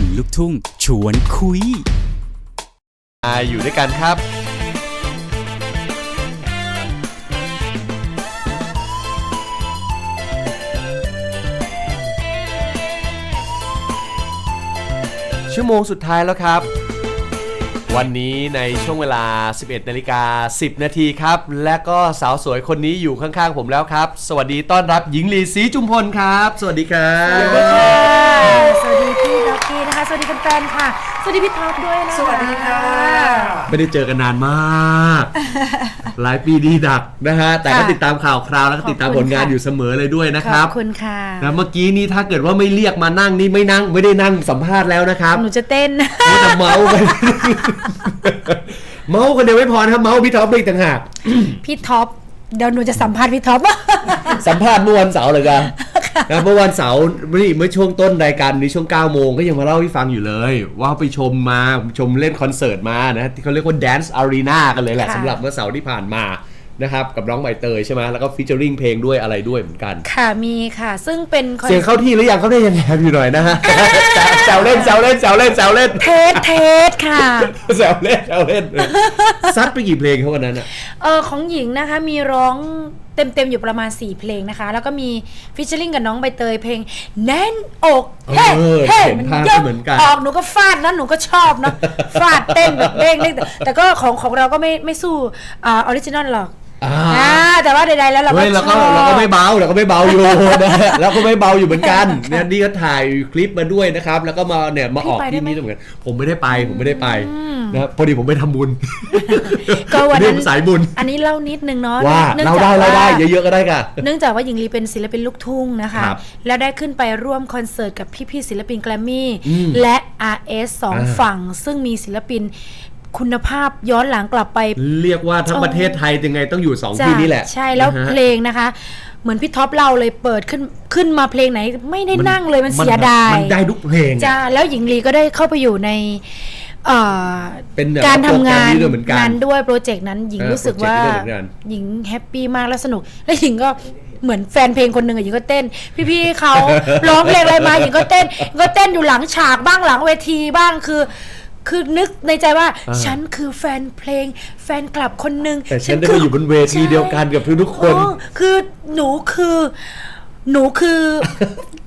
นลุกทุ่ง ชวนคุย อาอยู่ด้วยกันครับ ชั่วโมงสุดท้ายแล้วครับ วันนี้ในช่วงเวลา 11นาฬิกา10 นาทีครับ และก็สาวสวยคนนี้อยู่ข้างๆ ผมแล้วครับ สวัสดีต้อนรับหญิงลีศรีจุมพลครับ สวัสดีครับ สวัสดีค่ะ สวัสดีพี่ร็อกกี้นะคะ สวัสดีแฟนๆค่ะ สวัสดีพี่ท็อปด้วยนะคะสวัสดีค่ะไม่ได้เจอกันนานมาก หลายปีดีดักนะฮะแต่ก็ติดตามข่าวคราวแล้วก็ติดตามผลงานอยู่เสมอเลยด้วยนะขครัอบบคุณค่ะ นะเมื่อกี้นี้ถ้าเกิดว่าไม่เรียกมานั่งนี่ไม่นั่งไม่ได้นั่งสัมภาษณ์แล้วนะครับ หนูจะเต้น มัวแต่เมาไปเมาคนเดียวไม่พอนะครับเมาพี่ท็อปไปอีกต่างหากพี่ท็อปเดี๋ยวหนูจะสัมภาษณ์พี่ท็อป สัมภาษณ์เมื่อวันเสาร์เลยกัน นะเมื่อวันเสาร์นี่เมื่อช่วงต้นรายการนี้ช่วง9โมงก็ยังมาเล่าให้ฟังอยู่เลย ว่าไปชมมาชมเล่นคอนเสิร์ตมานะที่เขาเรียกว่า Dance Arena กันเลยแหละค่ะ สำหรับเมื่อเสาร์ที่ผ่านมานะครับกับน้องใบเตยใช่ไหมแล้วก็ฟิชเจอริงเพลงด้วยอะไรด้วยเหมือนกัน ค่ะมีค่ะ ซึ่งเป็นคอนเสียงเข้าที่หรือยังเขาได้ยังแอบอยู่หน่อยนะฮะแซวเล่นแซวเล่นแซวเล่นแซวเล่นเทสเทสค่ะแซวเล่นแซวเล่นซัดไปกี่เพลงเขาวันนั้นอะ เออของหญิงนะคะมีร้อง เต็มๆอยู่ประมาณ 4 เพลงนะคะ แล้วก็มีฟิชเชอร์ลิงกับน้องใบเตยเพลง แน่นอกเฮ้เออเฮ้เห็นภาพยกเหมือนกัน ออกหนูก็ฟาดนะหนูก็ชอบเนาะฟาดเต้นแบบเด้งเด้งแต่แต่ก็ของของเราก็ไม่ไม่สู้อ่าออริจินอลหรอก อ่าอ่าแต่ว่าใดๆแล้วเราก็เฮ้ยเราชก็อบ เราก็ไม่เบาเราก็ไม่เบาอยู่ นะฮะเราก็ไม่เบาอยู่เหมือนกันเนี่ยนี่ก็ถ่ายคลิปมาด้วยนะครับ แล้วก็มาเนี่ยมาออกที่นี่ด้วยเหมือนกันผมไม่ได้ไปผมไม่ได้ไปนะครับพอดีผมไปทำบุญก็วันนั้นเรื่องสายบุญอันนี้เล่านิดนึงเนาะว่านื่องเราจได้กเราได้ว่าเยอะๆก็ได้ค่ะ เนื่องจากว่าหญิงลีเป็นศิลปินลูกทุ่งนะคะ ครับแล้วได้ขึ้นไปร่วมคอนเสิร์ตกับพี่ๆศิลปินแกรมมี่ อืมและ RS สองอ่าฝั่ง ซึ่งมีศิลปิน คุณภาพย้อนหลังกลับไป เรียกว่าทั้งประเทศไทยยังไงต้องอยู่สองจ้ะที่นี่แหละ ใช่แล้วนะฮะเพลงนะคะ เหมือนพี่ท็อปเล่าเลยเปิดขึ้นขึ้นมาเพลงไหนไม่ได้นั่งเลยมันเสียดายมันได้ทุกเพลงอะจ้าแล้วหญิงลีก็ได้เข้าไปอยู่ในเอ่อเป็นแบบการทำงานโปรแกรมนี้ด้วยเหมือนกันนั้นด้วยโปรเจกต์นั้นหญิงเออรู้สึกว่าโปรเจกต์นี้ด้วยเหมือนกันหญิงแฮปปี้มากและสนุก และหญิงก็เหมือนแฟนเพลงคนหนึ่งอะหญิงก็เต้น พี่ๆเขาร้องเพลงอะไรมาหญิงก็เต้นหญิงก็เต้นอยู่หลังฉากบ้างหลังเวทีบ้างคือ คือนึกในใจว่าอ่า ฉันคือแฟนเพลง แฟนคลับคนหนึ่งแต่ฉันได้มาอยู่บนเวทีเดียวกันกับทุกๆคนโอ้คือหนูคือ หนูคือ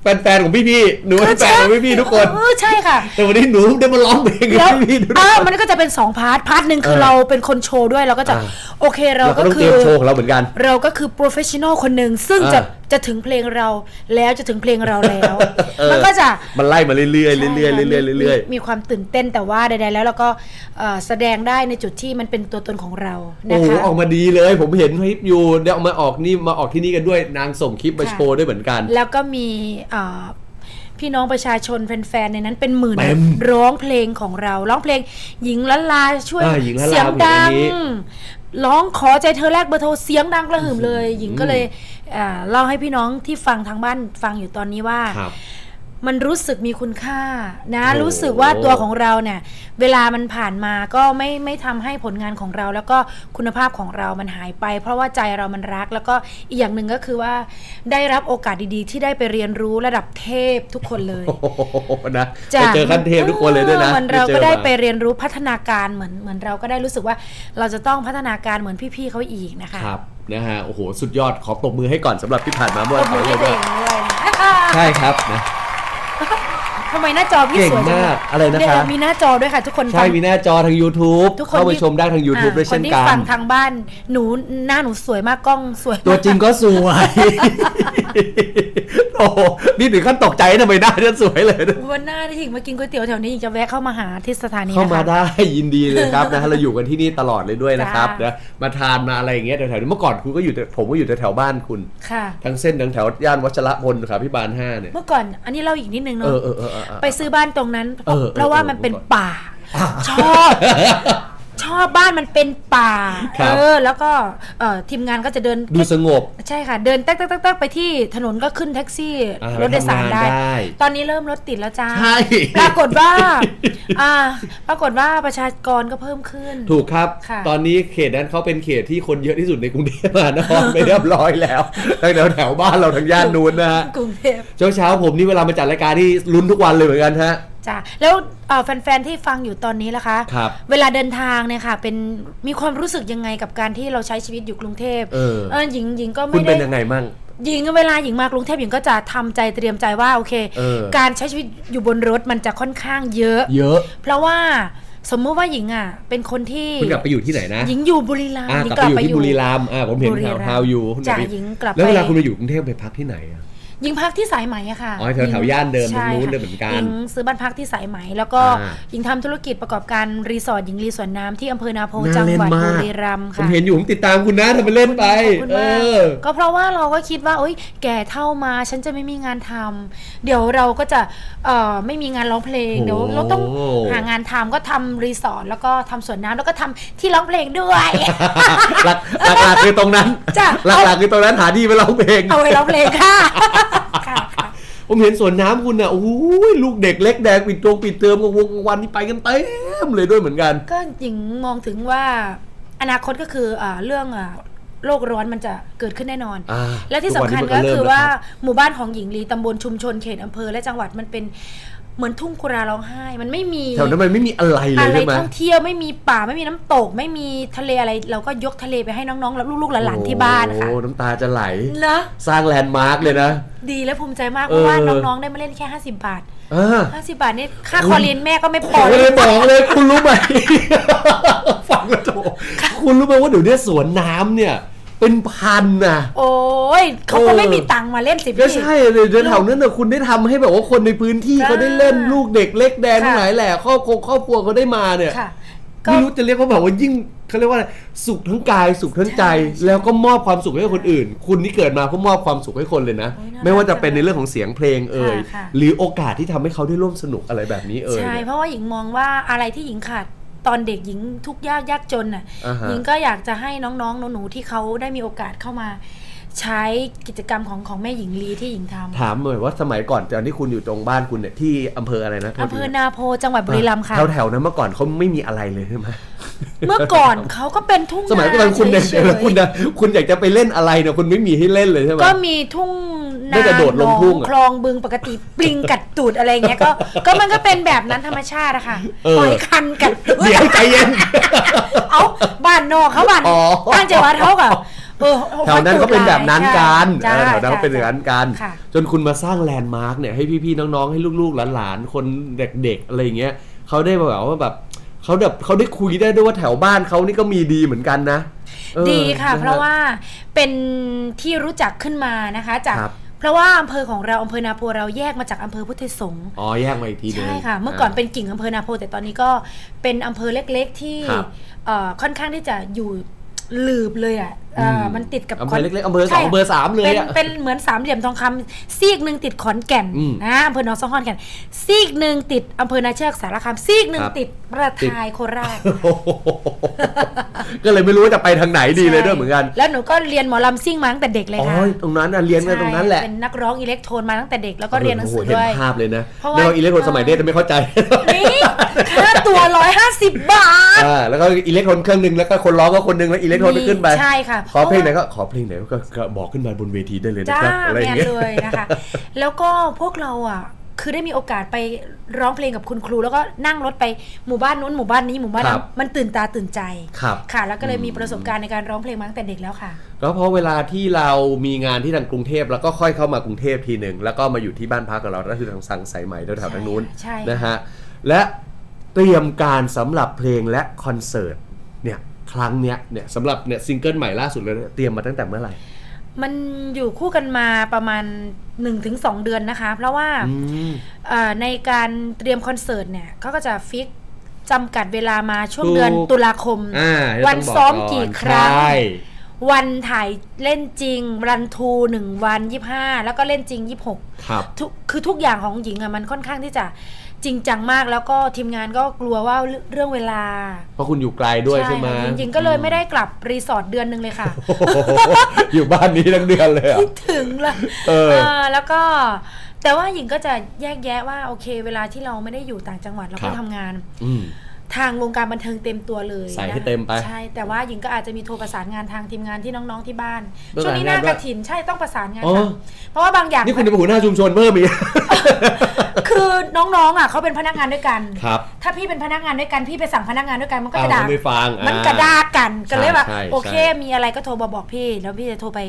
แฟนๆของพี่ๆหนูเป็นแฟนของพี่ๆทุกคนเออใช่ค่ะ แต่วันนี้หนูได้มาร้องเพลงกับแล้วพี่ๆทุกเอคอนมันก็จะเป็นสองพาร์ทพาร์ทหนึ่งคือเออเราเป็นคนโชว์ด้วยเราก็จะอ่าโอเคเราเราก็ก็ต้องคืเตรีอยมโชว์ของเราเหมือนกัน เราก็คือ professional คนหนึ่งซึ่งอ่าจะจะถึงเพลงเราแล้วจะถึงเพลงเราแล้วเออมันก็จะมันไล่มาเรื่อยๆเรื่อยๆเรื่อยๆเรื่อยมีมีความตื่นเต้นแต่ว่าใดๆแล้วเราก็เอ่อแสดงได้ในจุดที่มันเป็นตัวตนของเราๆนะโอ้โหคะออกมาดีเลย ผมเห็นคลิปอยู่เดี๋ยวเอามาออกนี่มาออกที่นี่กันด้วยนางส่งคลิปมาค่ะโชว์ด้วยเหมือนกัน แล้วก็มีเอ่อพี่น้องประชาชนแฟนๆในนั้นเป็นหมื่นเต็มร้องเพลงของเรา ร้องเพลงหญิงละลาช่วยอ่าหญิงละลาเสียงดังเพลงนี้ร้องขอใจเธอแรกเบอร์โทรเสียงดังกระหึ่มเลย หญิงก็เลยอ่าเล่าให้พี่น้องที่ฟังทางบ้านฟังอยู่ตอนนี้ว่าครับ มันรู้สึกมีคุณค่านะโอ้รู้สึกว่าตัวของเราเนี่ย เวลามันผ่านมาก็ไม่ไม่ทำให้ผลงานของเรา แล้วก็คุณภาพของเรามันหายไป เพราะว่าใจเรามันรัก แล้วก็อีกอย่างหนึ่งก็คือว่า ได้รับโอกาสดีๆ ที่ได้ไปเรียนรู้ระดับเทพทุกคนเลยโอ้โหนะไปจ้ะเจอขั้นเทพทุกคนเลยด้วยนะออมันเราก็จอได้มไปเรียนรู้พัฒนาการเหมือนเหมือนเราก็ได้รู้สึกว่าเราจะต้องพัฒนาการเหมือนพี่ๆเขาอีกนะคะครับนะฮะโอ้โหสุดยอดขอปรบมือให้ก่อนสำหรับที่ผ่านมาเมื่อตวับนมือเสาให้ร์ตัวเลเอยงด้วยนะใช่ครับนะ ทำไมหน้าจอพี่เก่งสวยจังมากอะไรนะคะเยมีหน้าจอด้วยค่ะ ทุกคนใช่ฟัง มีหน้าจอทาง YouTube ทุกคนเข้าไปที่ ชมได้ทาง YouTube อ่าด้วยเช่นคนที่กัฟัน งทางบ้านหนูหน้าหนูสวยมากกล้องสวยมากตัวจริงก็สวยโอ้โห นี่ถึงขั้นตกใจทำไมหน้าเนี่ยสวยเลยนะวันหน้าที่ถิงมากินก๋วยเตี๋ยวแถวนี้อีกจะแวะเข้ามาหาที่สถานีเข้ามานะคะ ได้ยินดีเลยครับนะฮะเราอยู่กันที่นี่ตลอดเลยด้วยนะครับจ้านะมาทานมาอะไรอย่างเงี้ยแถวๆนี้เมื่อก่อนคุณก็อยู่แต่ผมก็อยู่แถวๆบ้านคุณ ค่ะ ทั้งเส้นทั้งแถวย่านวัชรพลครับพี่บาลห้าเนี่ยเมื่อก่อนอันนี้เล่าอีกนิดนึงเอเนาะอเออเออเออเออไปซื้อบ้านตรงนั้น เออเออเพราะว่าเออมันเป็นเมื่อก่อนป่าชอบ ชอบบ้านมันเป็นป่า ครับ เออ แล้วก็เอ่อทีมงานก็จะเดิน ดูสงบ ใช่ค่ะ เดินแต๊กแต๊กแต๊กแต๊กไปที่ถนนก็ขึ้นแท็กซี่ อ่ารถโดยสารได้ทำงานได้ตอนนี้เริ่มรถติดแล้วจ้าใช่ ปรากฏว่า อ่า ปรากฏว่าประชากรก็เพิ่มขึ้น ถูกครับ ค่ะตอนนี้เขตนั้นเขาเป็นเขตที่คนเยอะที่สุดในกรุงเทพมหานคร ไปเรียบร้อยแล้วตั้งแต่แถวบ้านเราทางย่านนู้นนะฮะกรุงเทพ เช้าเช้าๆผมนี่เวลามาจัดรายการที่ลุ้นทุกวันเลยเหมือนกันฮะ จ้ะแล้วเอ่อแฟนๆที่ฟังอยู่ตอนนี้ล่ะคะ ครับ เวลาเดินทางเนี่ยค่ะ เป็นมีความรู้สึกยังไงกับการที่เราใช้ชีวิตอยู่กรุงเทพเออ เออหญิงหญิงก็คุไม่ณเป็ได้นยังไงมั่ง หญิงเวลาหญิงมากรุงเทพหญิงก็จะทำใจเตรียมใจว่าโอเค เออ การใช้ชีวิตอยู่บนรถมันจะค่อนข้างเยอะ เยอะ เพราะว่าสมมติว่าหญิงอะ เป็นคนที่คุณกลับไปอยู่ที่ไหนนะหญิงอยู่บุรีรัมย์อ่าหญิงกลับไปอยู่ที่บุรีรัมย์อ่าผมเห็นบุรีแถรัวมย์ทาวอยู่คุณจ้ะไปหญิงกลับแล้วเวลาไป คุณไปอยู่กรุงเทพไปพักที่ไหนอะ หญิงพักที่สายไหมอะค่ะอ๋อแถวแถวย่านเดิมใช่ตรงนู้นค่ะเลยเหมือนกันหญิงซื้อบ้านพักที่สายไหม แล้วก็อ่าหญิงทำธุรกิจประกอบการรีสอร์ทหญิงรีสอร์ทน้ำที่อำเภอนาโพน่าจังเล่นหวัดมากบุรีรัมย์ผมค่ะเห็นอยู่ผมติดตามคุณนะทำไปเล่นไปขอบคุณเอมากอก็เพราะว่าเราก็คิดว่าโอ๊ยแก่เท่ามาฉันจะไม่มีงานทำเดี๋ยวเราก็จะเอ่อไม่มีงานร้องเพลงโอ้เดี๋ยวเราต้องหางานทำก็ทำรีสอร์ทแล้วก็ทำสวนน้ำแล้วก็ทำที่ร้องเพลงด้วยหลักหลักๆคือตรงนั้นจ้ะหลักๆคือตรงนั้นหาที่ไปร้องเพลงเอาไว้ร้องเพลงค่ะค่ะค่ะ ผมเห็นสวนน้ำคุณอะโอ้โหลูกเด็กเล็กแดงปิดตรงปิดเทอมกับวงกลางวันนี่ไปกันเต็มเลยด้วยเหมือนกัน ก็หญิงมองถึงว่าอนาคตก็คืออ่าเรื่องอ่าโลกร้อนมันจะเกิดขึ้นแน่นอน อ่าและที่สำคัญทุกวันนี้มันก็ก็คือเริ่มแล้วว่าครับ หมู่บ้านของหญิงลีตำบลชุมชนเขตอำเภอและจังหวัดมันเป็น เหมือนทุ่งกุราร้องไห้ มันไม่มีแถวนั้นมันไม่มีอะไรเลยอะไรใช่ไหมท่องเที่ยวไม่มีป่าไม่มีน้ำตก ไม่มีทะเลอะไร เราก็ยกทะเลไปให้น้องๆและลูกๆหลานๆที่บ้านค่ะโอ้น้ำตาจะไหล เนอะสร้างแลนด์มาร์กเลยนะ ดีและภูมิใจมากเพราะว่าเออน้องๆได้มาเล่นแค่ 50 บาทอ่า50บาทนี่ค่าคอเรียนแม่ก็ไม่พผอมเลเลยยบอกเลยคุณรู้ไหม ฟังแล้วโถคุณรู้ไหมว่าเดี๋ยวนี้สวนน้ำเนี่ย เป็นพันนะ โอ้ยเขาก็ไม่มีตังค์มาเล่นสิก็พี่ ใช่เลยเดี๋ยวแถวนั้นน่ะคุณได้ทำให้แบบว่าคนในพื้นที่ค่ะเขาได้เล่นลูกเด็กเล็กแดงค่ะ ทั้งหลายแหละครอบครัวครอบครัวเขาได้มาเนี่ยค่ะ ก็ ไม่รู้จะเรียกว่าแบบว่ายิ่งเขาเรียกว่าอะไรสุขทั้งกายสุขทั้งใจใช่แล้วก็มอบความสุขให้กับคนอื่น คุณนี่เกิดมาเพื่อมอบความสุขให้คนเลยนะ โอ้ยน่ารักไม่ว่าจะเป็นในเรื่องของเสียงเพลงเอ่ยค่ะค่ะ หรือโอกาสที่ทำให้เขาได้ร่วมสนุกอะไรแบบนี้เอ่ยใช่ เนี่ย เพราะว่าหญิงมองว่าอะไรที่หญิงขาด ตอนเด็กหญิงทุกข์ยากยากจนน่ะอ่าฮะ หญิงก็อยากจะให้น้องๆหนูๆที่เขาได้มีโอกาสเข้ามา ใช้กิจกรรมของของแม่หญิงลีที่หญิงทำ ถามหน่อยว่าสมัยก่อนตอนที่คุณอยู่ตรงบ้านคุณเนี่ยที่อำเภออะไรนะโทษอำเภทีอนาโพจังหวัดบุรีรัมย์ค่ะ แถวแถวๆนั้นเมื่อก่อนเขาไม่มีอะไรเลยใช่ไหมเมื่อก่อนเขาก็เป็นทุ่งสมัยก่อนคุณเนี่ยเฉยแล้วคุณนะคุณอยากจะไปเล่นอะไรเนี่ยคุณไม่มีให้เล่นเลยใช่ไหมๆก็มีทุ่ง ได้นาแต่โดดลงทุ่งหนออะคลองบึงปกติปลิงกัดตูดอะไรเงี้ยก็ ก็มันก็เป็นแบบนั้นธรรมชาติอะค่ะเออหอยคันกัดตูดเดี๋ยวใจเย็น เอาบ้านนอกเขาบ้านอ๋อตั้งใจว่าเขากับเออแถวนั้นเขาเป็นแบบนั้นกันใช่เออแถวนั้นเขาเป็นใช่อย่างนั้นกัน ค่ะ จนคุณมาสร้างแลนด์มาร์กเนี่ยให้พี่ๆน้องๆให้ลูกๆหลานๆคนเด็กๆอะไรอย่างเงี้ยเขาได้แบบว่าแบบเขาแบบเขาได้คุยได้ด้วยว่าแถวบ้านเขานี่ก็มีดีเหมือนกันนะเออดีค่ะ นฮ เพราะว่าเป็นที่รู้จักขึ้นมานะคะ จากครับ เพราะว่าอำเภอของเราอำเภอนาโพเราแยกมาจากอำเภอพุทธสงฆ์อ๋อแยกมาอีกทีหนึง ใช่ค่ะ เมื่อก่อนเป็นกิ่งอำเภอนาโพแต่ตอนนี้ก็เป็นอำเภอเล็กๆที่ครับ เอ่อค่อนข้างที่จะอยู่ห ลืบเลยอะเอ่ออมมันติดกับอำเภอเล็กๆอำเภอสองใช่อำเภอสามเลยเป็นอะเป็นเหมือนสามเหลี่ยมทองคำซีกหนึ่งติดขอนแก่นอืมนะอำเภอหนองสองห้อนแก่น ซีกหนึ่งติดอำเภอนาเชือกสารคามซีกหนึ่งครับ ติดประทายโคราช โอ้โหก็เลยไม่รู้ว่าจะไปทางไหนดีเลยด้วยเหมือนกัน แล้วหนูก็เรียนหมอลำซิ่งมาตั้งแต่เด็กเลยอ๋อค่ะตรงนั้นน่ะเรียนกันตรงนั้นแหละ ใช่เป็นนักร้องอิเล็กโทรนมาตั้งแต่เด็กแล้วก็เรียนหนังสือโโเห็ด้วยนภาพเลยนะเพราะว่าแล้วอิเล็กโทรนสมัยเด็กจะไม่เข้าใจ นี่ค่าตัวร้อยห้าสิบบาท อ่าแล้วก็อิเล็กโทรนเครื่องหนึ่งแล้วก็คนร้องก็คนหนึ่งแล้วอิเล็กโทรนก็ขึ้นไปใช่ค่ะขอเพลงไหนพราะว่าก็ขอเพลงไหนก็ก็บอกขึ้นมาบนเวทีได้เลยนะจ้าครับอะไรอแมย่างนเงี้ยเลยนะคะ แล้วก็พวกเราอะคือได้มีโอกาสไปร้องเพลงกับคุณครู แล้วก็นั่งรถไปหมู่บ้านนู้นหมู่บ้านนี้หมู่บ้านครันั้บนมันตื่นตาตื่นใจครับค่ะ แล้วก็เลยมีประสบการณ์ในการร้องเพลงมาตั้งแต่เด็กแล้วค่ะก็เพราะเวลาที่เรามีงานที่ทางกรุงเทพแล้วก็ค่อยเข้ามากรุงเทพทีหนึ่งแล้วก็มาอยู่ที่บ้านพักของเราก็คือทางสังสายใหม่แถวๆทางนู้นใช่นะฮะและ เตรียมการสำหรับเพลงและคอนเสิร์ตเนี่ยครั้งเนี้ยเนี่ยสำหรับเนี่ยซิงเกิลใหม่ล่าสุดเลยเนี่ยเตรียมมาตั้งแต่เมื่อไหร่ มันอยู่คู่กันมาประมาณ 1-2 เดือนนะคะ เพราะว่าอืมเอ่อในการเตรียมคอนเสิร์ตเนี่ยเขาก็จะฟิกจำกัดเวลามาช่วงถูกเดือนตุลาคมอ่าวันต้องบซ้อมนกี่ครั้งใช่วันถ่ายเล่นจริง รันทูหนึ่งวันยี่ห้าแล้วก็เล่นจริงยี่หกครับทุกคือทุกอย่างของหญิงอะมันค่อนข้างที่จะ จริงจังมากแล้วก็ทีมงานก็กลัวว่าเรื่องเวลา เพราะคุณอยู่ไกลด้วยใช่ไหมค่ะหญิงๆก็เลยไม่ได้กลับรีสอร์ทเดือนหนึ่งเลยค่ะโอ้โหอยู่บ้านนี้ทั้งเดือนเลยเหรอะคิดถึงเลยเออเออแล้วก็ แต่ว่าหญิงก็จะแยกแยะว่าโอเค เวลาที่เราไม่ได้อยู่ต่างจังหวัดเราครัก็บทำงานอืมทางวงการบันเทิงเต็มตัวเลยใส่ให้นะเต็มไปใช่แต่ว่าหญิงก็อาจจะมีโทรประสานงานทางทีมงานที่น้องๆที่บ้านประสานช่วงนี้หน้างานกด้วยระถินใช่ต้องประสานงานอ๋อค่ะเพราะว่าบางอย่างนี่คุณเป็นหัวหน้าชุมชนเพิ่มอีก คือคือน้องๆอะเขาเป็นพนักงานด้วยกัน ครับ ถ้าพี่เป็นพนักงานด้วยกันพี่ไปสั่งพนักงานด้วยกันมันก็อ้าวจะด่าเขาไม่ฟังมันอ่ากระดากันก็เลยแบบใช่ใช่โอเค ใช่ มีอะไรก็โทรมาบอกพี่ แล้วพี่จะโทรไป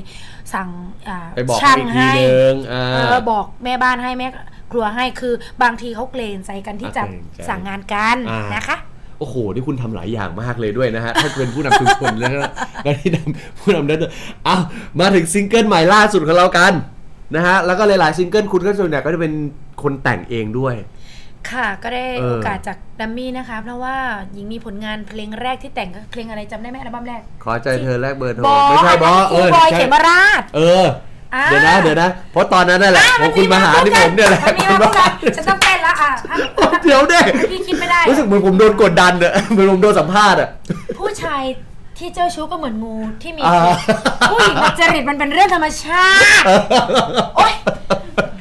สั่งอ่าไปบอกช่างอีกทีให้ นึงอ่า เออบอกแม่บ้านให้แม่ครัวให้คือบางทีเขาเกรงใจกันที่จะอะเกรงใจสั่งงานกันอ่าน นะคะ โอ้โห นี่คุณทำหลายอย่างมากเลยด้วยนะฮะ ถ้าเป็นผู้นำชุมชนแล้วก็แล้วที่นำผู้นำนั้นเอามาถึงซิงเกิลใหม่ล่าสุดของเรากัน นะฮะแล้วก็หลายๆซิงเกิลคุณก็ส่วนใหญ่ก็จะเป็นคนแต่งเองด้วย ค่ะ ก็ได้เออ โอกาสจากดัมมี่นะคะ เพราะว่าหญิงมีผลงานเพลงแรกที่แต่งก็เพลงอะไรจำได้ไหมอัลบั้มแรกขอใจเธอแลกเบอร์โทรบอไม่ใช่บอคเอรูอบอยใช่เขมราช เออ อ่า เดี๋ยวนะเดี๋ยวนะ เพราะตอนนั้นนั่นแหละอะของคุณมาหาที่ผมเนี่ยแหละวันนี้คุณมามาพูดกันฉันต้องเต้นละอะถ้าเดี๋ยวเด้พี่คิดไม่ได้ รู้สึกเหมือนผมโดนกดดันอะเหมือนผมโดนสัมภาษณ์อะผู้ชาย ที่เจ้าชู้ก็เหมือนงูที่มีอ่าผู้หญิงกับจริตมันเป็นเรื่องธรรมชาติ โอ๊ย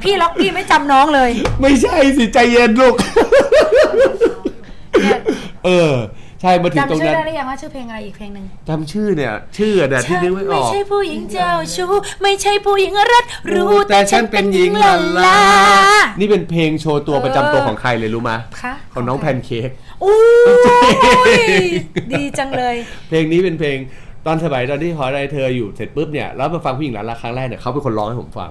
พี่ล็อกพี่ไม่จำน้องเลยไม่ใช่สิใจเย็นลูก เนี่ยเออ ใช่มาถึงตรงจำชื่อนั้นได้หรือยังว่าชื่อเพลงอะไรอีกเพลงหนึ่งจำชื่อเนี่ย ชื่อเนี่ยที่นึกไม่อไม่อก ใช่ผู้หญิงเจ้าชู้ไม่ใช่ผู้หญิงรัดรู้ แต่แต่ฉัฉันนเป็เป็นนหหญิญิงงลาลาลาลา นี่เป็นเพลงโชว์ตัวประจำตัวของใครเลยรู้ไหมคะของน้องแพนเค้ก อู้ยดีจังเลย เพลงนี้เป็นเพลงตอนสมัยตอนที่ขออะไรเธออยู่เสร็จปุ๊บเนี่ยแล้วมาฟังผู้หญิงลาลาครั้งแรกเนี่ยเขาเป็นคนร้องให้ผมฟัง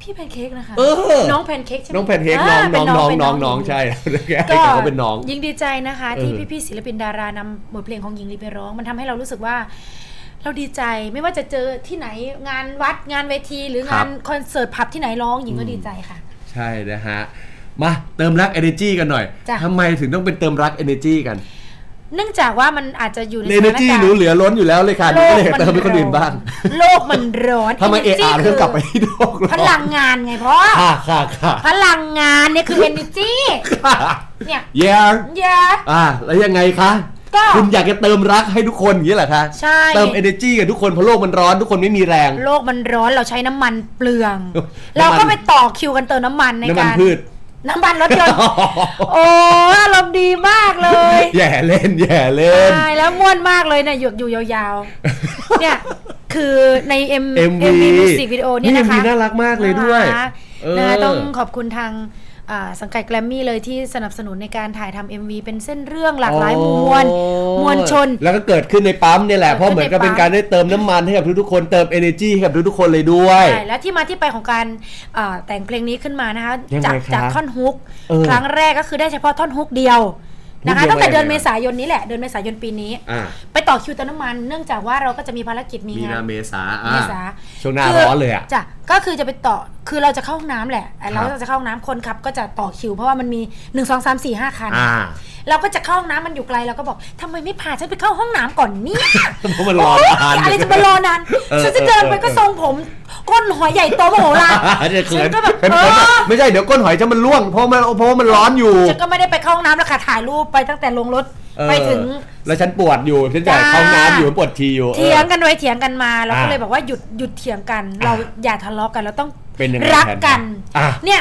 พี่แพนเค้กนะคะเออน้องแพนเค้กใช่ไหมน้องแพนเค้กน้องาเป็น้องน้องเป็น้องน้องใช่แกก็เขาเป็นน้องยิ่งดีใจนะคะเออที่พี่ๆศิลปินดารานำบทเพลงของหญิงลีไปร้อง มันทำให้เรารู้สึกว่าเราดีใจไม่ว่าจะเจอที่ไหนงานวัดงานเวที หรืองานคอนเสิร์ตผับที่ไหนร้องหญิงก็ดีใจค่ะ ใช่นะฮะ มาเติมรัก energy กันหน่อยจ้ะ ทำไมถึงต้องเป็นเติมรัก energy กัน เนื่องจากว่ามันอาจจะอยู่ใน energy หนูเหลือล้นอยู่แล้วเลยค่ะหนูก็เลยเติมให้คนอื่นบ้างโลกมันร้อน ทำไมเอ Energy อาร์เรื่องกลับไปที่โลกพลังงานไงพ่อ ค่ะค่ะค่ะ พลังงานเนี่ยคือ energy เนี่ยเย้เยอะอ่าแล้วยังไงคะก็คุณอยากจะเติมรักให้ทุกคนอย่างนี้เหรอคะใช่ เติม energy กับทุกคนเพราะโลกมันร้อนทุกคนไม่มีแรง โลกมันร้อนเราใช้น้ำมันเปลือง น้ำมัน เราก็ไปต่อคิวกันเติมน้ำมันในน้ำมันการพืช น้ำมันรถยนต์ โอ้อารมณ์ดีมากเลยแย่เล่นแย่เล่น ใช่แล้วม่วนมากเลยเนี่ยอยู่อยู่ยาวๆ เนี่ย คือใน M MV MV Music Video เนี่ยนะคะนี่ MV น่ารักมากเลยด้วยน่ารักเออ นะคะต้องขอบคุณทางอ่า สังกัดแกรมมี่เลยที่สนับสนุนในการถ่ายทำ MV เป็นเส้นเรื่องหลากหลายมวลอ๋อมวลชน แล้วก็เกิดขึ้นในปั๊มเนี่ยแหละเกิดเพราะเหมือนกับขึ้เป็นนในปั๊มการได้เติมน้ำมันให้กับทุกๆคนเติม energy ให้กับทุกๆคนเลยด้วยใช่แล้วที่มาที่ไปของการอ่าแต่งเพลงนี้ขึ้นมานะคะยังไงจากคะจากท่อนฮุกเออครั้งแรกก็คือได้เฉพาะท่อนฮุกเดียวนะคะฮุกเดียวตั้งแต่เดือนว่ายังไงเมษายนนี้แหละเดือนเมษายนปีนี้อ่าไปต่อคิวเติมน้ำมัน เนื่องจากว่าเราก็จะมีภารกิจมีมีงานาเมษาอะเมษาช่วงหน้าคืร้อนเลยอะจ้ะก็คือจะไปต่อคือเราจะเข้าห้องน้ำแหละเราครับจะเข้าห้องน้ำคนขับก็จะต่อคิว เพราะว่ามันมี1 2 3 4 5คัน อ่า เราก็จะเข้าห้องน้ำมันอยู่ไกลเราก็บอกทำไมไม่พาฉันไปเข้าห้องน้ำก่อนเนี่ยเพราะมันรอโยนานอะไรจะมารอนานเออฉันจะเดินไปเออก็ทรงผมก้นหอยใหญ่โตมโหฬารจะเขิฉันนก็แบบเป็นเอคนอไม่ใช่เดี๋ยวก้นหอยจะมันร่วงเพราะมันเพราะมันร้อนอยู่ ฉันก็ไม่ได้ไปเข้าห้องน้ำแล้วค่ะถ่ายรูปไปตั้งแต่ลงรถเออ ไปถึง แล้วฉันปวดอยู่ฉันจะจ้าเข้าห้องน้ำอยู่ปวดทีอยู่เถียงกันไว้เถียงกันมาเราก็อ่าเลยบอกว่าหยุดหยุดเถียงกัน เราอย่าทะเลาะกันเราต้องเป็นยังไงรักกันแทนอะเนี่ย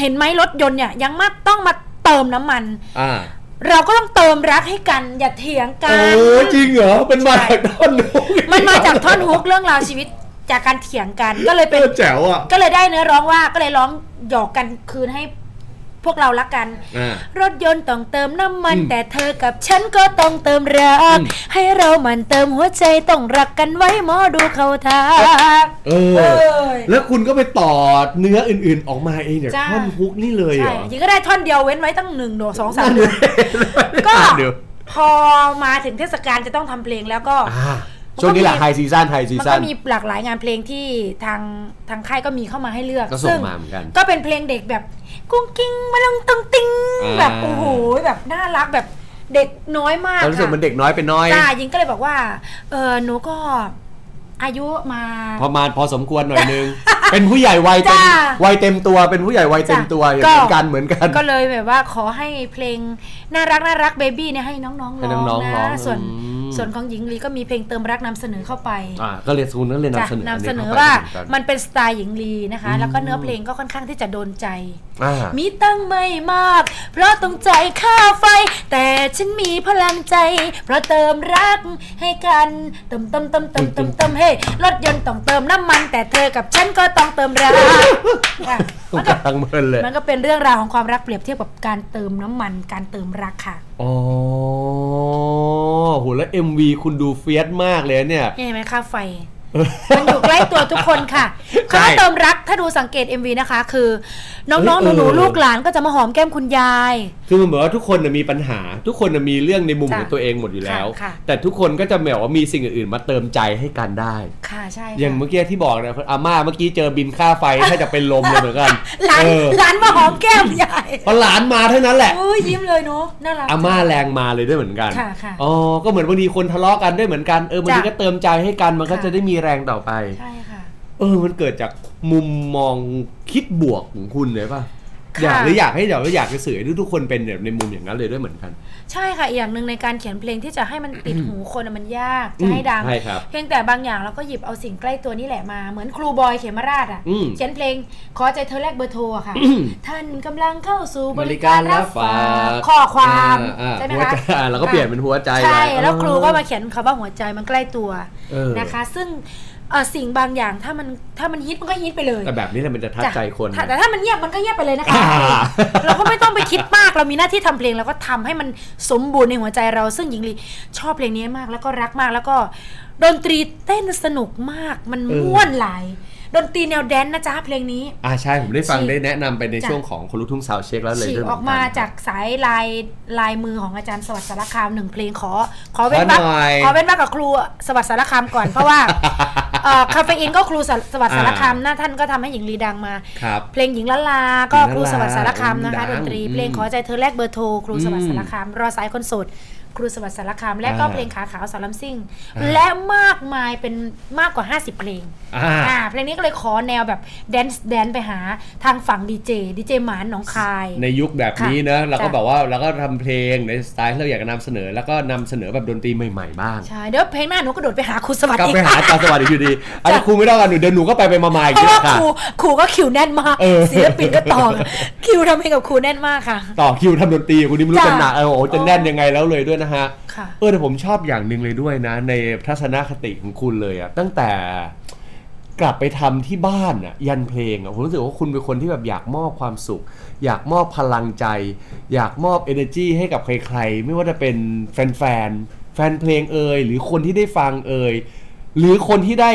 เห็นไหมรถยนต์เนี่ยยังมาต้องมาเติมน้ำมันอ่าเราก็ต้องเติมรักให้กันอย่าเถียงกัโอ้นจริงเหรอเป็นมาจากท่อนนู้นมันมาจากท่อนฮุกเรื่องราวชีวิตจากการเถียงกันก็เลยเอเป็นอแจ๋วอะก็เลยได้เนื้อร้องว่าก็เลยร้องหยอกกันคืนให้ พวกเรารักกัน อ่า รถยนต์ต้องเติมน้ำมัน อืมแต่เธอกับฉันก็ต้องเติมรัก อืม ให้เรามันเติมหัวใจต้องรักกันไว้หมอดูเขาทางเอเอออแล้วคุณก็ไปต่อเนื้ออื่นๆออกมาเองจากจ้า ท่อนฮุกนี่เลยเหรใช่อยิงก็ได้ท่อนเดียวเว้นไว้ตั้งหนึ่งโดสองสามเดือน ก็ เดี๋ยวพอมาถึงเทศกาลจะต้องทำเพลงแล้วก็ อ่า ช่วงนี้แหละไฮซีซั่นไฮซีมันซั่ก็น มีหลากหลายงานเพลงที่ทางทางค่ายก็มีเข้ามาให้เลือกก็ส่งมาเหมือนกันก็เป็นเพลงเด็กแบบกุ้งกิ้งมาลงตรงติงอ่า แบบโอ้โหแบบน่ารักแบบเด็กน้อยมากเรารู้สึกค่ะมันเด็กน้อยเป็นน้อย จ้ายิงก็เลยบอกว่า เออหนูก็อายุมาประมาณพอสมควรหน่อยนึง เป็นผู้ใหญ่วัยเต็มจ้าวัยเต็มตัวเป็นผู้ใหญ่วัยเต็มตัวจ้ะ เหมือนกันเหมือนกัน ก็เลยแบบว่าขอให้เพลงน่ารักน่ารักเบบี้เนี่ยให้น้องๆให้ร้องน้องๆร้องนะส่วนอืม ส่วนของหญิงลีก็มีเพลงเติมรักนำเสนอเข้าไปอ่าก็เลยคุณก็เลยจ้ะนำเสนอนำเสนอข้ไปว่าเหมือนกันมันเป็นสไตล์หญิงลีนะคะอืมแล้วก็เนื้อเพลงก็ค่อนข้างที่จะโดนใจอ่ามีตั้งไม่มาก เพราะต้องใจายค่าไฟ แต่ฉันมีพลังใจ เพราะเติมรักให้กันเติมเติมเติมเติมเติมเติมเฮ้รถยนต์ต้องเติมน้ำมัน แต่เธอกับฉันก็ต้องเติมรักค่ะมันก็ตั้งเมินเลยมันก็เป็นเรื่องราวของความรักเปรียบเทียบกับการเติมน้ำมันการเติมรักค่ะ อ๋อโหแล้ว MV คุณดูเฟียสมากเลยเนี่ยเห็นไหมค่าไฟ มันอยู่ใกล้ตัวทุกคนค่ะใช่คำว่าเติมรักถ้าดูสังเกต MV นะคะ คือ น้องๆเฮ้ยหนูเออๆลูกหลานก็จะมาหอมแก้มคุณยาย คือมันเหมือนว่าทุกคนน่ะมีปัญหา ทุกคนน่ะมีเรื่องในมุมจ้ะของตัวเองหมดอยู่แล้วค่ะค่ะแต่ทุกคนก็จะแบบว่ามีสิ่งอื่นๆ มาเติมใจให้กันได้ ค่ะใช่ค่ะอย่างเมื่อกี้ที่บอกนะอาม่าเมื่อกี้เจอบินค่าไฟถ้าจะเป็นลมเลยเหมือนกันหลานเออหลานมาหอมแก้มยายพอหลานมาเท่านั้นแหละอุ้ยยิ้มเลยเนาะน่ารักอาม่าแรงมาเลยด้วยเหมือนกันค่ะค่ะอ๋อก็เหมือนบางทีคนทะเลาะกันด้วยเหมือนกันเออบางทีจ้ะก็เติมใจให้กันมันก็ค่ะจะได้มีแรงต่อไป ใช่ค่ะ เออ มันเกิดจากมุมมองคิดบวกของคุณเลยป่ะค่ะอยากหรืออยากให้เดี๋ยวอยากจะสื่อให้ทุกๆคนเป็นแบบในมุมอย่างนั้นเลยด้วยเหมือนกัน ใช่ค่ะอีกอย่างหนึ่งในการเขียนเพลงที่จะให้มันติดหูคนอะมันยากจะให้ดัง ใช่ครับ เพียงแต่บางอย่างเราก็หยิบเอาสิ่งใกล้ตัวนี่แหละมา เหมือนครูบอยเขมราชอะอืมเขียนเพลงขอใจเธอแลกเบอร์โทรอะค่ะอืมท่านกำลังเข้าสู่บบริการิการรรัรับบฝาฝากกข้อความอ่าใช่ไหมหัวคะใจอ่าแล้วก็เปลี่ยนเป็นหัวใจใช่ ไปแล้วครูก็เออมาเขียนคำว่าหัวใจมันใกล้ตัวเออ นะคะ ซึ่ง เอ่อสิ่งบางอย่างถ้ามันถ้ามันฮิตมันก็ฮิตไปเลย แต่แบบนี้แหละมันจะทัดใจคนจ้ะแต่ถ้ามันเงียบมันก็เงียบไปเลยนะคะอ่าเราก็ไม่ต้องไปคิดมากเรามีหน้าที่ทำเพลงเราก็ทำให้มันสมบูรณ์ในหัวใจเรา ซึ่งหญิงลีชอบเพลงนี้มากแล้วก็รักมากแล้วก็ดนตรีเต้นสนุกมากมันเออม่วนหลาย ดนตรีแนวแดนซ์นะจ๊ะเพลงนี้ อ่าใช่ผมได้ฟังฉีกได้แนะนำไปในจ้ะ ช่วงของคนลูกทุ่งสาวเช็คแล้วเลยฉีกด้วยเหอมือกนนมาจากสายลายลายมือของอาจารย์สวัสดิ์สารคามหนึ่งเพลงขอ ขอเว้นวรรคขอหน่อย ขอเว้นวรรคกับครูสวัสดิ์สารคามก่อน เพราะว่าเอ่อคาเฟอีนก็ครูสวัสดิ์สารคามนะท่านก็ทำให้หญิงลีดังมา ครับ เพลงหญิงละลา ก็หญิงละลาครูสวัสดิ์สารคามนะคะ ดัดงนตรี อืมเพลงขอใจเธอแลกเบอร์โทรครูสวัสดิ์อืมสารคามรอสายคนโสด ครูสวัสดิ์สารคาม และก็อ่าเพลงขาขาวสารลำซิ่งอ่าและมากมายเป็นมากกว่า 50 เพลงอ่าอ่าเพลงนี้ก็เลยขอแนวแบบแดนซ์แดนไปหาทางฝั่งดีเจดีเจหมานหนองคาย ในยุคแบบนี้เนอะเราก็จ้ะแบบว่าเราก็ทำเพลงในสไตล์ที่เราอยากจะนำเสนอ แล้วก็นำเสนอแบบดนตรีใหม่ๆบ้างใช่เดี๋ยวเพลงหน้าหนูก็โดดไปหาครูสวัสดิ์กลับอีกไปหาอาจารย์สวัสดิ์อยู่ดีอันนี้ครูไม่ต้องกันหนูเดินหนูก็ไปไปมาๆอีกเพราะเยว่าอะค่ะครูครูก็คิวแน่นมากเออศิลปินก็ต่อคิวทำเพลงกับครูแน่นมากค่ะ ต่อคิวทำดนตรีคุณนี่ไม่รู้จ้ะจะหนักเออโอ้โหจะแน่นยังไงแล้วเลยด้วยนะฮะค่ะเออแต่ผมชอบอย่างหนึ่งเลยด้วยนะ ในทัศนคติของคุณเลยอะตั้งแต่กลับไปทำที่บ้านอะยันเพลงอะผมรู้สึกว่าคุณเป็นคนที่แบบอยากมอบความสุข อยากมอบพลังใจ อยากมอบ energy ให้กับใครๆ ไม่ว่าจะเป็นแฟนๆแฟนเพลงเอ่ยหรือคนที่ได้ฟังเอ่ยหรือคนที่ได้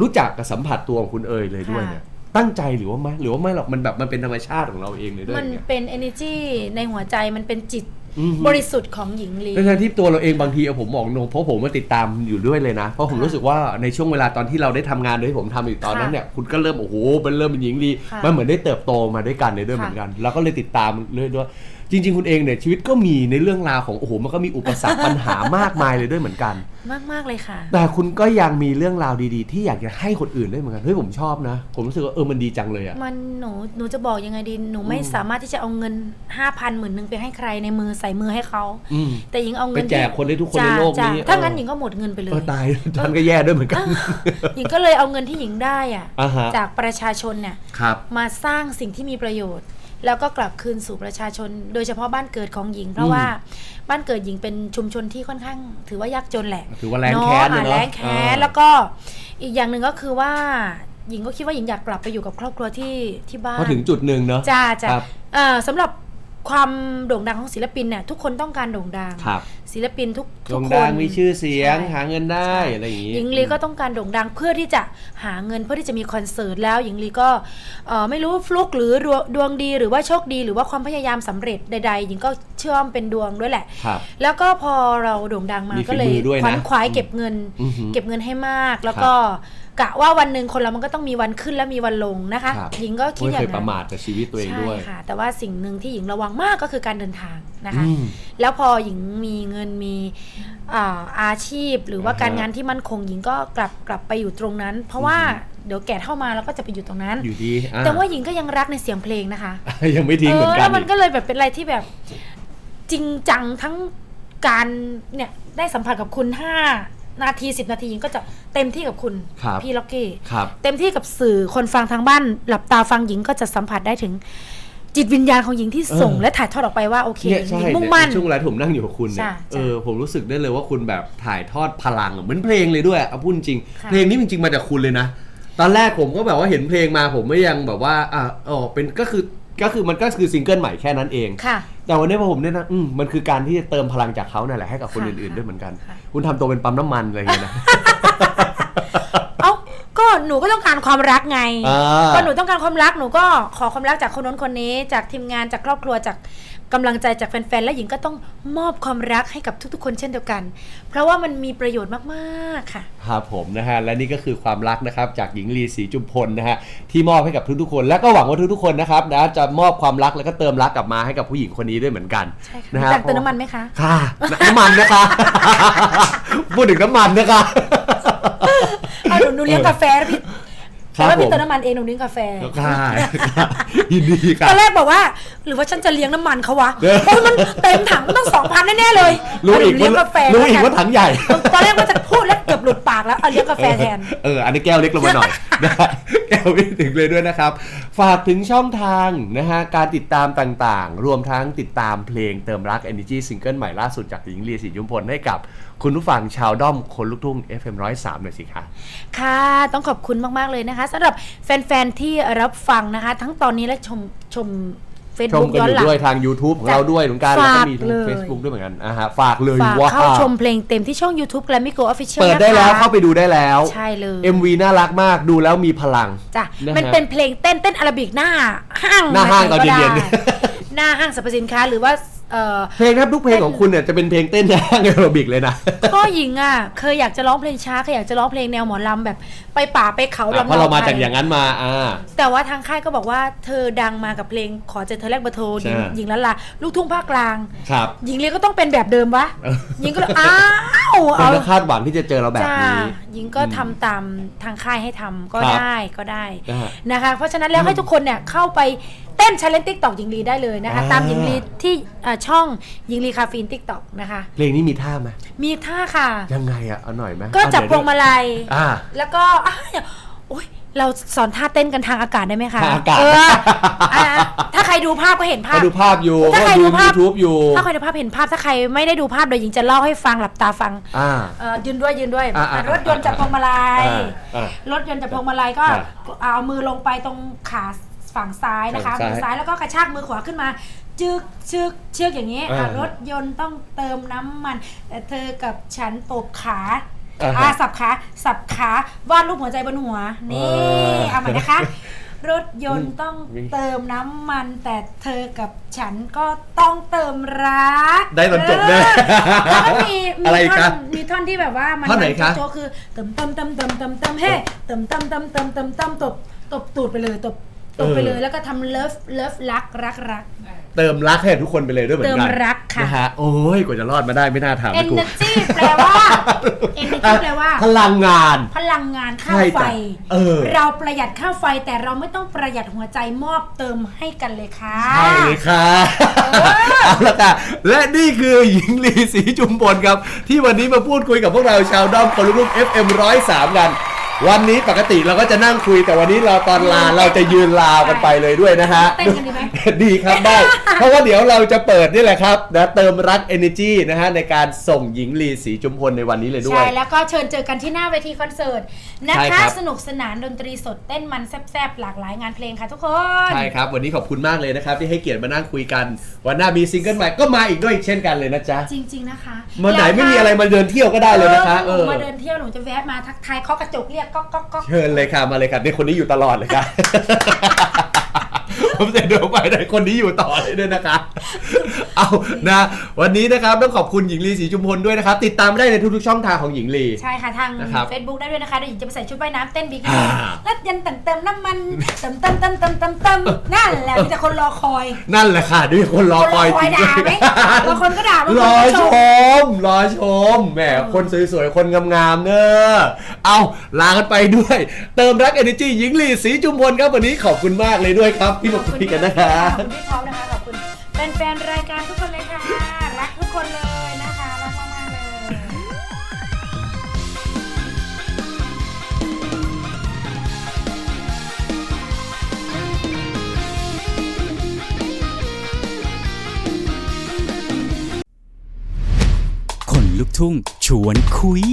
รู้จักกับสัมผัสตัวของคุณเอ่ยเลยด้วยเนี่ยตั้งใจหรือว่าไม่หรือว่าไม่หรอกมันแบบมันเป็นธรรมชาติของเราเองเลยด้วยมันอย่างเงี้ยเป็น energy ในหัวใจมันเป็นจิตอือฮึ บริสุทธิ์ของหญิงลีทั้งๆที่ตัวเราเองบางทีเอาผมบอกตรงเพราะผมมาติดตามอยู่ด้วยเลยนะ เพราะผมค่ะรู้สึกว่าในช่วงเวลาตอนที่เราได้ทำงานโดยที่ผมทำอยู่ตอนนั้นค่ะเนี่ยคุณก็เริ่มโอ้โหเป็นเริ่มเป็นหญิงลีค่ะ มันเหมือนได้เติบโตมาด้วยกันในด้วยค่ะเหมือนกัน แล้วก็เลยติดตามเรื่อยด้วย จริง ๆ คุณเองเนี่ยชีวิตก็มีในเรื่องราวของโอ้โหมันก็มีอุปสรรคปัญหามากมายเลยด้วยเหมือนกัน มากมากๆเลยค่ะ แต่คุณก็ยังมีเรื่องราวดีๆ ที่อยากจะให้คนอื่นด้วยเหมือนกันเฮ้ยผมชอบนะ ผมรู้สึกว่าเออมันดีจังเลยอะ มันหนูหนูจะบอกยังไงดีหนูไม่อืมสามารถที่จะเอาเงินห้าพันหมื่นหนึ่งไปให้ใครในมือใส่มือให้เขาอืมแต่หญิงเอาไปเงินแจกคนได้ทุกคนในจ้าโลกจ้านี้ถ้างั้นเออ หญิงก็หมดเงินไปเลเอยอตายท่านก็แย่ด้วยเหมือนกัน หญิงก็เลยเอาเงินที่หญิงได้อะอ่าฮะ จากประชาชนเนี่ย ครับ มาสร้างสิ่งที่มีประโยชน์ แล้วก็กลับคืนสู่ประชาชน โดยเฉพาะบ้านเกิดของหญิง เพราะว่าบ้านเกิดหญิงเป็นชุมชนที่ค่อนข้าง ถือว่ายากจนแหละถือว่าแรงแค้นเนาะนะอะเนาะแรงแค้เอนอแล้วก็อีกอย่างหนึ่งก็คือว่าหญิงก็คิดว่าหญิงอยากกลับไปอยู่กับครอบครัวที่ที่บ้านพอถึงจุดหนึ่งเนาะจ้าจ้าครับเอ่อสำหรับ ความโด่งดังของศิลปินเนี่ยทุกคนต้องการโด่งดัง ครับศิลปินทุกทุโด่กงคดันงมีชื่อเสียงใช่ หาเงินได้ใช่อะไรอย่างนี้ หญิงลีก็ต้องการโด่งดังเพื่อที่จะหาเงินเพื่อที่จะมีคอนเสิร์ตแล้วหญิงลีก็เอ่อไม่รู้ฟลุกหรือดวงดวงดีหรือว่าโชคดีหรือว่าความพยายามสำเร็จใด ๆ หญิงก็เชื่อว่ามันเป็นดวงด้วยแหละ ครับ แล้วก็พอเราโด่งดังมามีฝีก็เลยมือด้วยนะขวนขวายเก็บเงิน อือหือเก็บเงินให้มากแล้วก็ กะว่าวันหนึ่งคนเรามันก็ต้องมีวันขึ้นและมีวันลงนะคะครับหญิงก็คิดไม่อย่าเคงยนั้ประนมาทกับชีวิตตัวเองด้วยใช่ค่ะ แต่ว่าสิ่งหนึ่งที่หญิงระวังมากก็คือการเดินทางนะคะอืมแล้วพอหญิงมีเงินมีอ่าอาชีพ หรือว่าอ่าฮะการงานที่มั่นคงหญิงก็กลับกลับไปอยู่ตรงนั้น เพราะว่าเดี๋ยวแก่เท่ามาเราก็จะไปอยู่ตรงนั้น อยู่ดีอะแต่ว่าหญิงก็ยังรักในเสียงเพลงนะคะ ยังไม่ทิ้งเหมือนเออกัแล้นวมันก็เลยแบบเป็นอะไรที่แบบจริงจังทั้งการเนี่ยได้สัมผัสกับคุณ5 นาที10 นาทีหญิงก็จะเต็มที่กับคุณครับพี่ล็อกกี้ครับ เต็มที่กับสื่อคนฟังทางบ้าน หลับตาฟังหญิงก็จะสัมผัสได้ถึง จิตวิญญาณของหญิงที่ส่ง เออ และถ่ายทอดออกไปว่าโอเคเนี่ยหใช่ญิงมุ่งเนี่ยมั่นช่วงเวลาที่ผมนั่งอยู่กับคุณเนี่ใช่ยใช่เออผมรู้สึกได้เลยว่าคุณแบบถ่ายทอดพลังอะเหมือนเพลงเลยด้วยเอาพูดจริง ค่ะ เพลงนี้จริงๆมาจากคุณเลยนะ ตอนแรกผมก็แบบว่าเห็นเพลงมาผมไม่ยังแบบว่าอะอ๋อเป็นก็คือ ก็คือมันก็คือซิงเกิลใหม่แค่นั้นเอง ค่ะ แต่วันนี้พอผมเนี่ยนะอืมมันคือการที่จะเติมพลังจากเขานั่นแหละให้กับคนค่ะอื่นๆด้วยเหมือนกัน ค่ะ คุณทำตัวเป็นปั๊มน้ำมันอะไรอย่างเงี้ยนะเอ้าก็หนูก็ต้องการความรักไง อ่า ก็หนูต้องการความรักหนูก็ขอความรักจากคนนู้นคนนี้ จากทีมงานจากครอบครัวจากกำลังใจจากแฟนๆและหญิงก็ต้องมอบความรักให้กับทุกๆ คนเช่นเดียวกัน เพราะว่ามันมีประโยชน์มากๆค่ะครับผมนะฮะและนี่ก็คือความรักนะครับจากหญิงลีศรีจุมพลนะฮะที่มอบให้กับทุกๆคน และก็หวังว่าทุกๆคนนะครับนะจะมอบความรักแล้วก็เติมรักกลับมาให้กับผู้หญิงคนนี้ด้วยเหมือนกันใช่ค่ะนะฮะอยากเติมน้ำมันไหมคะ ค่ะน้ำมันนะคะ พูดถึงน้ำมันนะคะ เอาหนูหนูเลี้ยงกาแฟนะพี่ครั แต่บว่าพี่ผมเติมน้ำมันเองหนูเลี้ยงกาแฟค่ะยินดีค่ะตอนแรกบอกว่า หรือว่าฉันจะเลี้ยงน้ำมันเขาวะเด้อเพราะมันเต็มถังมันต้องสองพันแน่ๆเลยรู้อีกเาหนูเลี้ยงกาแฟรู้อีกแล้วนว่าถังใหญ่ ตอนแรกว่าจะพูดแล้วเกือบหลุดปากแล้วเอาเลี้ยงกาแฟแทนเอออันนี้แก้วเล็กลงมาหน่อยนะฮะแก้วไม่ถึงเลยด้วยนะครับ ฝากถึงช่องทางนะฮะการติดตามต่างๆ รวมทั้งติดตามเพลงเติมรัก Energy ซิงเกิลใหม่ล่าสุดจากหญิงเลีศรียุมพลให้กับคุณผู้ฟังชาวด้อมคนลูกทุ่ง FM 103หน่อยสิคะค่ะ ต้องขอบคุณมากๆเลยนะคะสำหรับแฟนๆที่รับฟังนะคะ ทั้งตอนนี้และชมชม ชม Facebook กันย้ออนยู่หลัง ด้วยทาง YouTube ของเราด้วยเหมือนกันแล้วก็มีทางฝากเลย Facebook ด้วยเหมือนกันอ่าฮะฝากเลยฝากว่าเข้าชมเพลงเต็มที่ช่อง YouTube Grammy Go Official เปิดนะคะได้แล้วเข้าไปดูได้แล้ว ใช่เลย MV น่ารักมากดูแล้วมีพลัง จ้ะนะฮะมันเป็นเพลงเต้นเต้นอาราบิกหน้าห้างหน้าห้างไตอนเย็นๆได้หน้าห้างสรรพสินค้าหรือว่า เอ่อเพลงครับทุกเพลงของคุณเนี่ยจะเป็นเพลงเต้นแห้งแอโรบิกเลยนะก็หญิงอะเคยอยากจะร้องเพลงช้าเคยอยากจะร้องเพลงแนวหมอลำแบบไปป่าไปเขาอะลำเพราะเรามาไทจากอย่างนั้นมาอ่าแต่ว่าทางค่ายก็บอกว่าเธอดังมากับเพลงขอเจอเธอแรกเบอร์โทรหญิงใช่หญิงละละลูกทุ่งภาคกลาง ครับหญิงเลียก็ต้องเป็นแบบเดิมวะเออหญิงก็เลยอ้าว คนเอาก็คาดหวังที่จะเจอเราแบบจ้านี้หญิงก็ทำตามทางค่ายให้ทำก็ครับได้ก็ได้นะฮะนะคะ เพราะฉะนั้นแล้วให้ทุกคนเนี่ยเข้าไปเต้นชาเลนติ๊กตอกหญิงลีได้เลยนะคะอ่าตามหญิงลีที่เอ่อช่องหญิงลีคาฟีนติ๊กตอกนะคะ เพลงนี้มีท่าไหมมีท่าค่ะ ยังไงอะเอาหน่อยไหมก็จับเอพวงมาลัยอ่าแล้วก็อ้าวโอ๊ย เราสอนท่าเต้นกันทางอากาศได้ไหมคะทางอากาศ เอออะถ้าใครดูภาพก็เห็นภาไปพดูภาพอยู่ถ้าใครก็ดูดู ภาพยูทูบอยู่ ถ้าใครดูภาพเห็นภาพถ้าใครไม่ได้ดูภาพเดี๋ยวหญิงจะเล่าให้ฟังหลับตาฟังอ่า เออยืนด้วยยืนด้วยอะอะอะรถยนต์จับพวงมาลัยอะอะรถยนต์จับพวงมาลัยก็อะเอามือลงไปตรงขาฝั่งซ้ายนะคะฝั่มืงอซ้ายซ้ายแล้วก็กระชากมือขวาขึ้นมาจึกจึกเชือกอย่างนี้อะอะรถยนต์ต้องเติมน้ำมันแต่เธอกับฉันตบขา อะอ่าสับขาสับขาวาดรูปหัวใจบนหัว นี่อะเอาใหม่นะคะ รถยนต์ต้องมีเติมน้ำมัน แต่เธอกับฉันก็ต้องเติมรักได้ตอนจบแน่เออแล้วก็มีมีอะไรอีกท่อคะนมีท่อนที่แบบว่ามันท่อนไหนคะ โจ๊กคือเติมเติมเติมเติมเติมเติมเฮ้เติมเติมเติมเติมเติมเติมตบตบตูดไปเลยตบตบไปเลยแล้วก็ทำเลิฟเลิฟรักรักรัก เติมรักให้ทุกคนไปเลยด้วยเหมือนกันเติมรักค่ะ นะฮะโอ้ยกว่าจะรอดมาได้ไม่น่าถามนะกู energy แปลว่า energy แปลว่า พลังงาน พลังงานค่าใช่ไฟจ้ะเออ เราประหยัดค่าไฟแต่เราไม่ต้องประหยัดหัวใจมอบเติมให้กันเลยค่ะ ใช่เลยค่ะเอาละค่ะ และนี่คือหญิงลีศรีจุมพลครับ ที่วันนี้มาพูดคุยกับพวกเราชาวด้อมคนลูก FM 103 กัน วันนี้ปกติเราก็จะนั่งคุยแต่วันนี้เราตอนลาเราจะยืนลากันไปเลยด้วยนะฮะ เต้นกันดีไหม ดีครับได้ เพราะว่าเดี๋ยวเราจะเปิดนี่แหละครับนะเติมรัก Energy นะฮะในการส่งหญิงลีศรีจุมพลในวันนี้เลยด้วใช่ยแล้วก็เชิญเจอกันที่หน้าเวทีคอนเสิร์ตนะใช่ครัคะบสนุกสนานดนตรีสดเต้นมันแซ่บๆ หลากหลายงานเพลงค่ะทุกคน ใช่ครับ วันนี้ขอบคุณมากเลยนะครับ ที่ให้เกียรติมานั่งคุยกัน วันหน้ามีซิงเกิลใหม่ก็มาอีกด้วยเช่นกันเลยนะจ๊ะจริง ๆ นะคะวันไหนไม่มีอะไรมาเดินเที่ยวก็ได้เลยนะคะ เอเอออมาเดินเที่ยวหนูจะแวะมาทักทายเคาะกระจกเรียกก๊อกก๊อกก๊อกเชิญเลยค่ะมาเลยครับในคนนี้อยู่ตลอดเลยค่ะ ผมจะเดินไปได้คนนี้อยู่ต่อเลยด้วยนะคะเอานะ วันนี้นะครับต้องขอบคุณหญิงลีศรีจุมพลด้วยนะครับ ติดตามได้ในทุกๆช่องทางของหญิงลี ใช่ค่ะ ทาง นะครับ Facebook ได้ด้วยนะคะเดี๋ยวหญิงจะไปใส่ชุดว่ายน้ำเต้นบิกิอ่านี่แล้วยันเติมเติมน้ำมันเติมเติมเติมเติมเติมเติมนั่นแหละมีแต่คนรอคอย นั่นแหละค่ะด้วยคนรอคอยคนรอคอยจริงด่าไหมบางคนก็ด่าบางคนรก็อชชม ม รอชม แหม คนสวยๆ คนงามๆ เนอะเอาลากันไปด้วย เติมรัก Energy หญิงลีศรีจุมพลครับ วันนี้ขอบคุณมากเลยด้วยครับพี่หลบคุยกันนะคะขอบคุณพี่พร้อมนะคะขอบคุณเป็นแฟนรายการทุกคนเลยค่ะรักทุกคนเลยนะคะรักมากๆเลยคนลุกทุ่งชวนคุย